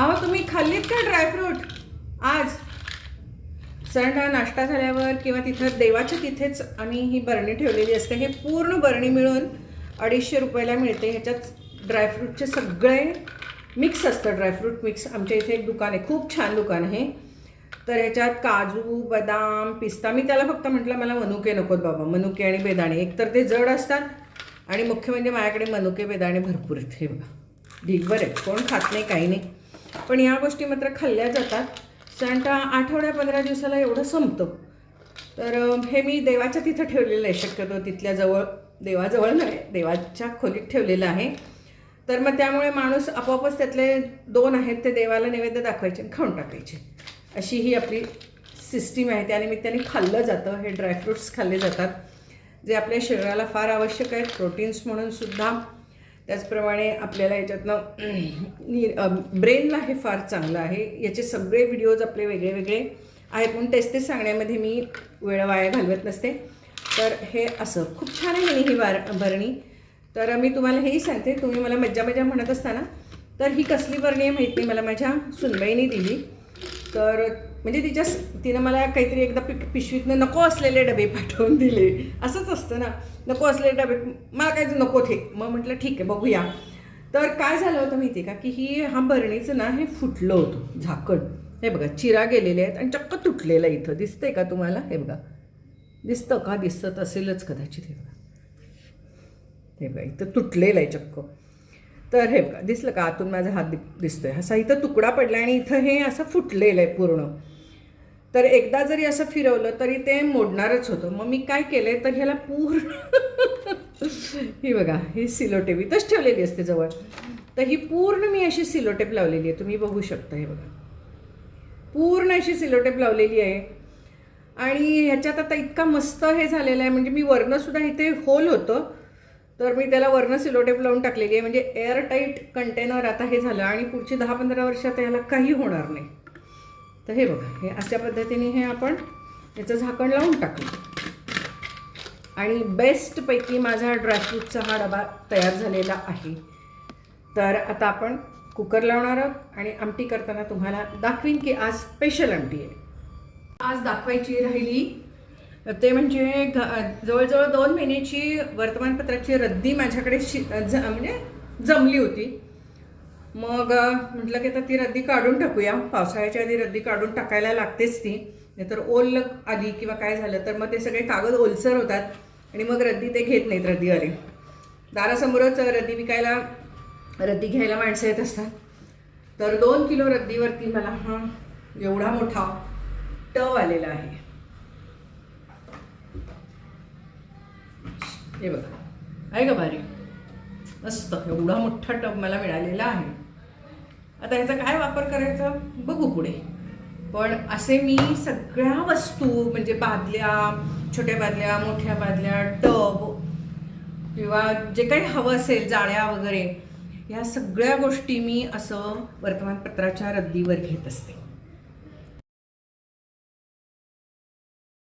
अहो तुम्ही खाल्लीत का ड्रायफ्रूट आज. सण नाश्ता झाल्यावर किंवा तिथं देवाच्या तिथेच आम्ही ही बरणी ठेवलेली असते. हे पूर्ण बरणी मिळून अडीचशे रुपयाला मिळते. ह्याच्यात ड्रायफ्रूटचे सगळे मिक्स असतं ड्रायफ्रूट मिक्स आमच्या इथे एक दुकान आहे. खूप छान दुकान आहे. तर ह्याच्यात काजू बदाम पिस्ता. मी त्याला फक्त म्हटलं मला मनुके नकोत बाबा. मनुके आणि बेदाणे. एकतर ते जड असतात आणि मुख्य म्हणजे माझ्याकडे मनुके बेदाणे भरपूर आहेत. हे बघा. ढीक बरं कोण खात नाही काही नाही. पण या गोष्टी मात्र खाल्ल्या जातात. साधारणतः आठवड्या पंधरा दिवसाला एवढं संपतं. तर हे मी देवाच्या तिथं ठेवलेलं आहे. शक्यतो तिथल्या जवळ देवाजवळ नाही देवाच्या खोलीत ठेवलेलं आहे. तर मग त्यामुळे माणूस आपोआपच त्यातले दोन आहेत ते देवाला नैवेद्य दाखवायचे आणि खाऊन टाकायचे. अशी ही आपली सिस्टीम आहे. त्यानिमित्ताने खाल्लं जातं. हे ड्रायफ्रुट्स खाल्ले जातात. जे आपल्या शरीराला फार आवश्यक आहेत. प्रोटीन्स म्हणून सुद्धा त्याचप्रमाणे आपल्याला याच्यातनं ब्रेनला हे फार चांगलं आहे. याचे सगळे व्हिडिओज आपले वेगळे वेगळे आहेत म्हणून तेच तेच सांगण्यामध्ये मी वेळ वाया घालवत नसते. तर हे असं. खूप छान आहे म्हणे ही वार भरणी. तर मी तुम्हाला हेही सांगते. तुम्ही मला मज्जा मज्जा म्हणत असताना. तर ही कसली वर्णी आहे माहीत नाही मला माझ्या सुनबाईने दिली. तर म्हणजे तिच्या तिनं मला काहीतरी एकदा पि पिशवीतनं नको असलेले डबे पाठवून दिले. असंच असतं ना. नको असलेले डबे मला काय नको ते मग म्हटलं ठीक आहे बघूया. तर काय झालं होतं माहिती आहे का? की ही हा बरणीचं ना हे फुटलं होतं झाकण. हे बघा चिरा गेलेले आहेत आणि चक्क तुटलेलं आहे इथं. दिसतंय का तुम्हाला? हे बघा. दिसतं का? दिसत असेलच कदाचित हे बघा. हे बघा इथं तुटलेलं आहे चक्क. तर हे बघा दिसलं का? आतून माझा हात दि- दिसतोय. असा इथं तुकडा पडला आणि इथं हे असं फुटलेलं आहे पूर्ण. तर एकदा जरी असं फिरवलं तरी ते मोडणारच होतं. मग मी काय केलंय? तर ह्याला पूर्ण ही बघा ही सिलोटेप इथंच ठेवलेली असते जवळ. तर ही पूर्ण मी अशी सिलोटेप लावलेली आहे. तुम्ही बघू शकता हे बघा. पूर्ण अशी सिलोटेप लावलेली आहे. आणि ह्याच्यात आता इतका मस्त हे झालेलं आहे. म्हणजे मी वरनंसुद्धा इथे होल होतं. तर मी त्याला वरनं सिलोटेप लावून टाकलेली आहे. म्हणजे एअर टाईट कंटेनर आता हे झालं. आणि पुढची दहा पंधरा वर्षात याला काही होणार नाही. तर हे बघा हे अशा पद्धतीने हे आपण याचं झाकण लावून टाकलं. आणि बेस्टपैकी माझा ड्रायफ्रूटचा हा डबा तयार झालेला आहे. तर आता आपण कुकर लावणार आहोत आणि आमटी करताना तुम्हाला दाखवीन की आज स्पेशल आमटी आहे. आज दाखवायची राहिली. ते म्हणजे घ- जवळजवळ दोन महिन्याची वर्तमानपत्राची रद्दी माझ्याकडे शि ज म्हणजे जमली होती. मग म्हटलं की तर ती रद्दी काढून टाकूया. पावसाळ्याच्या आधी रद्दी काढून टाकायला लागतेच ती. नाहीतर ओल आली किंवा काय झालं तर मग ते सगळे कागद ओलसर होतात आणि मग रद्दी ते घेत नाहीत रद्दीवाले. दारासमोरच रद्दी विकायला रद्दी घ्यायला माणसं येत असतात. तर दोन किलो रद्दीवरती मला हा एवढा मोठा टव आलेला आहे. हे बघा. आहे का भारी? मस्त एवढा मोठा टब मला मिळालेला आहे. आता ह्याचा काय वापर करायचा? बघू पुढे. पण असे मी सगळ्या वस्तू म्हणजे बादल्या छोट्या बादल्या मोठ्या बादल्या टब किंवा जे काही हवं असेल जाळ्या वगैरे ह्या सगळ्या गोष्टी मी असं वर्तमानपत्राच्या रद्दीवर घेत असते.